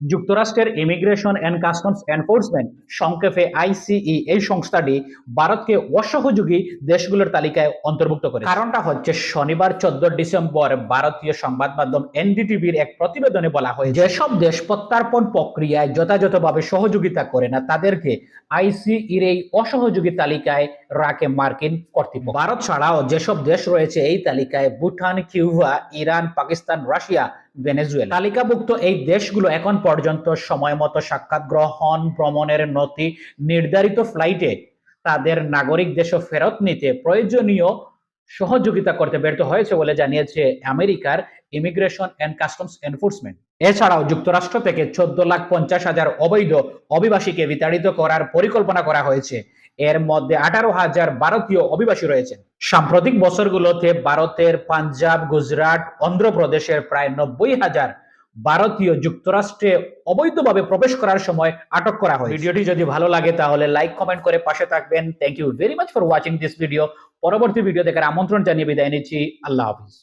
যুক্তরাষ্ট্রের immigration and customs enforcement সংক্ষেপে আইসিই এই সংস্থাটি ভারতকে অসহযোগী দেশগুলোর তালিকায় অন্তর্ভুক্ত করে কারণটা হচ্ছে শনিবার চোদ্দ ডিসেম্বর ভারতীয় সংবাদ মাধ্যম এনডিটিভির এক প্রতিবেদনে বলা হয় যেসব দেশ প্রত্যার্পণ প্রক্রিয়ায় যথাযথভাবে সহযোগিতা করে না, তাদেরকে আইসিইর এই অসহযোগী তালিকায় রাখে মার্কিন কর্তৃপক্ষ। ভারত ছাড়াও যেসব দেশ রয়েছে এই তালিকায় Bhutan, Cuba, Iran, Pakistan, Russia Venezuela. তালিকাভুক্ত এই দেশগুলো এখন পর্যন্ত সময় মতো সাক্ষাৎ গ্রহণ, ভ্রমণের নথি, নির্ধারিত ফ্লাইটে তাদের নাগরিক দেশ ফেরত নিতে প্রয়োজনীয় সহযোগিতা করতে ব্যর্থ হয়েছে বলে জানিয়েছে আমেরিকার ইমিগ্রেশন অ্যান্ড কাস্টমস এনফোর্সমেন্ট এছাড়াও যুক্তরাষ্ট্র থেকে চোদ্দ লাখ পঞ্চাশ হাজার অবৈধ অভিবাসীকে বিতাড়িত করার পরিকল্পনা করা হয়েছে। এর মধ্যে আঠারো হাজার ভারতীয় অভিবাসী রয়েছেন। সাম্প্রতিক বছরগুলোতে ভারতের পাঞ্জাব গুজরাট অন্ধ্রপ্রদেশের প্রায় নব্বই হাজার ভারতীয় যুক্তরাষ্ট্রে অবৈধভাবে প্রবেশ করার সময় আটক করা হয় ভিডিওটি যদি ভালো লাগে তাহলে লাইক কমেন্ট করে পাশে থাকবেন। Thank you very much for watching this video পরবর্তী ভিডিও দেখার আমন্ত্রণ জানিয়ে বিদায় নিচ্ছি। আল্লাহ হাফিজ।